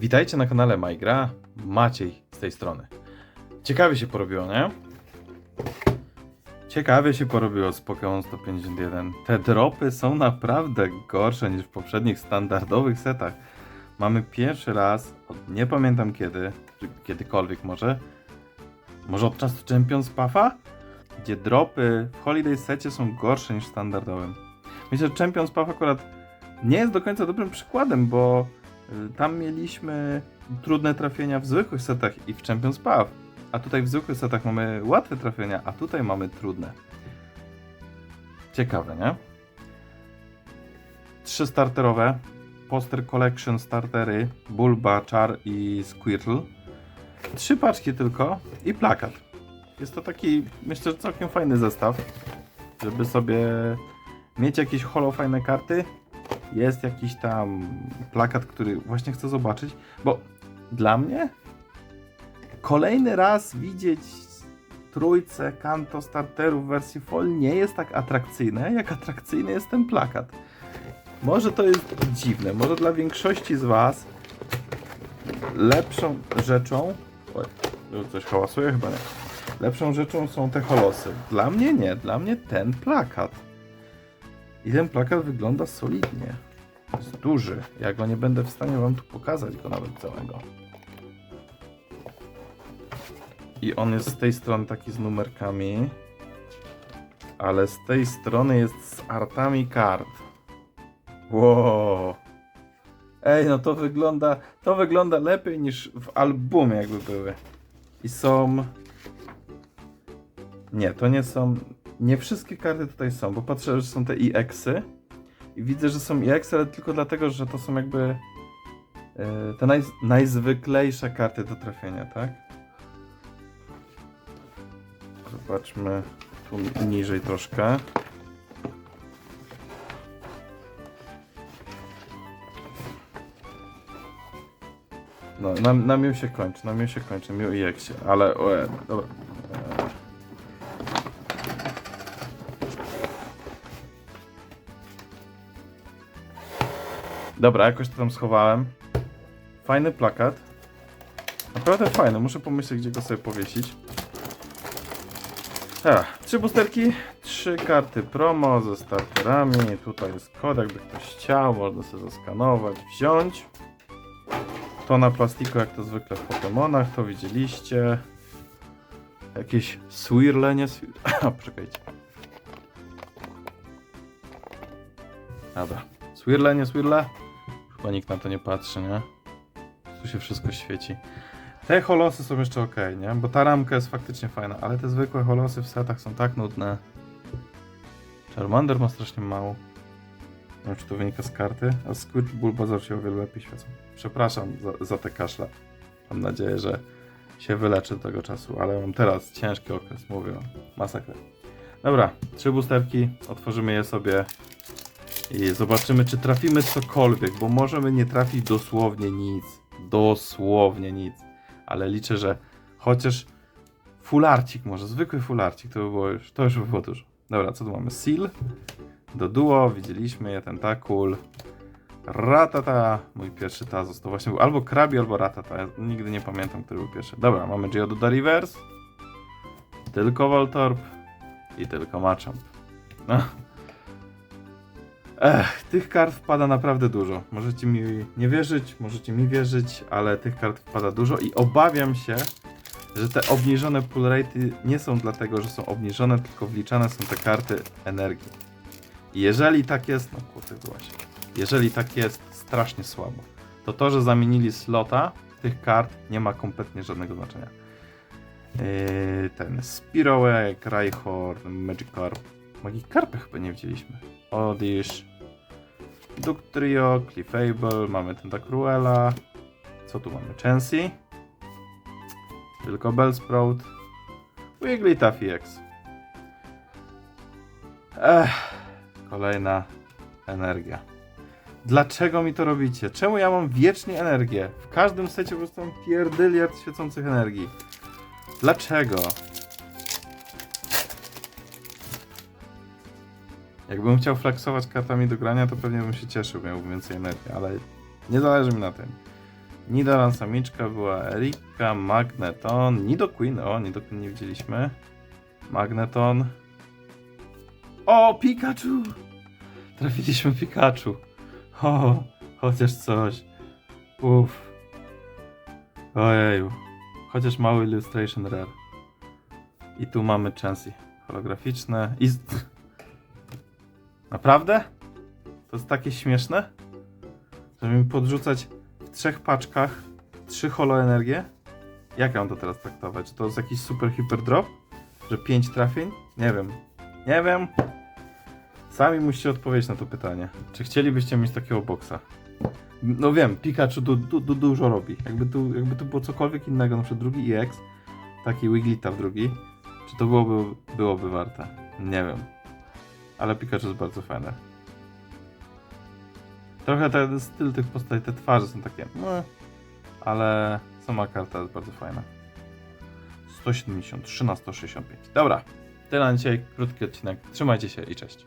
Witajcie na kanale MyGra, Maciej z tej strony. Ciekawie się porobiło, nie? Ciekawie się porobiło z Pokémon 151. Te dropy są naprawdę gorsze niż w poprzednich standardowych setach. Mamy pierwszy raz, od nie pamiętam kiedy, czy kiedykolwiek może, może od czasu Champions Puffa, gdzie dropy w Holiday secie są gorsze niż standardowym. Myślę, że Champions Puff akurat nie jest do końca dobrym przykładem, bo tam mieliśmy trudne trafienia w zwykłych setach i w Champions Puff, a tutaj w zwykłych setach mamy łatwe trafienia, a tutaj mamy trudne. Ciekawe, nie? Trzy starterowe, Poster Collection startery, Bulba, Char i Squirtle. Trzy paczki tylko i plakat. Jest to taki, myślę, że całkiem fajny zestaw, żeby sobie mieć jakieś holo fajne karty. Jest jakiś tam plakat, który właśnie chcę zobaczyć, bo dla mnie kolejny raz widzieć trójce Kanto starterów w wersji full nie jest tak atrakcyjne, jak atrakcyjny jest ten plakat. Może to jest dziwne, może dla większości z Was lepszą rzeczą. Oj, coś hałasuje? Chyba nie. Lepszą rzeczą są te holosy. Dla mnie nie, dla mnie ten plakat. I ten plakat wygląda solidnie. Jest duży. Ja go nie będę w stanie wam tu pokazać go nawet całego. I on jest z tej strony taki z numerkami. Ale z tej strony jest z artami kart. Wow. Ej, no to wygląda, to wygląda lepiej niż w albumie jakby były. I są... Nie, to nie są... Nie wszystkie karty tutaj są, bo patrzę, że są te EX-y. I widzę, że są EX, ale tylko dlatego, że to są jakby e, te naj, najzwyklejsze karty do trafienia, tak? Zobaczmy tu niżej troszkę. No, na, na miu się kończy, na miu się kończy, miu i jak się, ale o, e, dobra. Dobra, jakoś to tam schowałem. Fajny plakat. Naprawdę fajny, muszę pomyśleć, gdzie go sobie powiesić. Ach, trzy boosterki, trzy karty promo ze starterami. Tutaj jest kod, jakby ktoś chciał, można sobie zaskanować, wziąć. To na plastiku, jak to zwykle w Pokémonach, to widzieliście. Jakieś swirle, nie swirle. Poczekajcie. Dobra. Swirle, nie swirle? Chyba nikt na to nie patrzy, nie? Tu się wszystko świeci. Te holosy są jeszcze ok, nie? Bo ta ramka jest faktycznie fajna, ale te zwykłe holosy w setach są tak nudne. Charmander ma strasznie mało. Nie wiem, czy to wynika z karty, a Squid Bulbasaur się o wiele lepiej świecą. Przepraszam za, za te kaszle. Mam nadzieję, że się wyleczę do tego czasu, ale mam teraz ciężki okres, mówię. Masakra. Dobra, trzy boosterki, otworzymy je sobie i zobaczymy, czy trafimy cokolwiek, bo możemy nie trafić dosłownie nic. Dosłownie nic. Ale liczę, że chociaż fularcik może, zwykły fularcik, to by było już, to już by było dużo. Dobra, co tu mamy? Seal do duo, widzieliśmy je, tentakul. Ratata, mój pierwszy Tazos, to właśnie był albo Krabi, albo Ratata, ja nigdy nie pamiętam, który był pierwszy. Dobra, mamy Geoduda Reverse, tylko Voltorb i tylko Machamp. No. Ech, tych kart wpada naprawdę dużo. Możecie mi nie wierzyć, możecie mi wierzyć, ale tych kart wpada dużo i obawiam się, że te obniżone pull rate'y nie są dlatego, że są obniżone, tylko wliczane są te karty energii. I jeżeli tak jest, no kurde właśnie, jeżeli tak jest strasznie słabo, to to, że zamienili slota tych kart nie ma kompletnie żadnego znaczenia. Yy, ten Spirołek, Rhyhorn, Magikarp. Magikarpy chyba nie widzieliśmy. Odish, Ductrio, Clefable, mamy Tentacruela. Co tu mamy? Chansey. Tylko Bellsprout. Wigglytuff X. Ech, kolejna energia. Dlaczego mi to robicie? Czemu ja mam wiecznie energię? W każdym secie po prostu mam pierdyliard świecących energii. Dlaczego? Jakbym chciał flexować kartami do grania, to pewnie bym się cieszył, miałbym więcej energii, ale nie zależy mi na tym. Nidoran samiczka była Erika, Magneton, Nidoqueen, o Nidoqueen nie widzieliśmy. Magneton. O, Pikachu! Trafiliśmy Pikachu. O, chociaż coś. Uff. Ojeju. Chociaż mały illustration rare. I tu mamy Chansey. Holograficzne. I... Naprawdę? To jest takie śmieszne? Żeby mi podrzucać w trzech paczkach trzy holoenergie? Jak ja mam to teraz traktować? Czy to jest jakiś super hiper drop? Że pięć trafień? Nie wiem. Nie wiem. Sami musicie odpowiedzieć na to pytanie. Czy chcielibyście mieć takiego boksa? No wiem, Pikachu du, du, du, dużo robi. Jakby tu, jakby tu było cokolwiek innego, na przykład drugi EX, taki Wigglytuff drugi, czy to byłoby, byłoby warte? Nie wiem. Ale Pikachu jest bardzo fajne. Trochę ten styl tych postaci, te twarze są takie, no, ale sama karta jest bardzo fajna. 173 na 165. Dobra, tyle na dzisiaj, krótki odcinek. Trzymajcie się i cześć.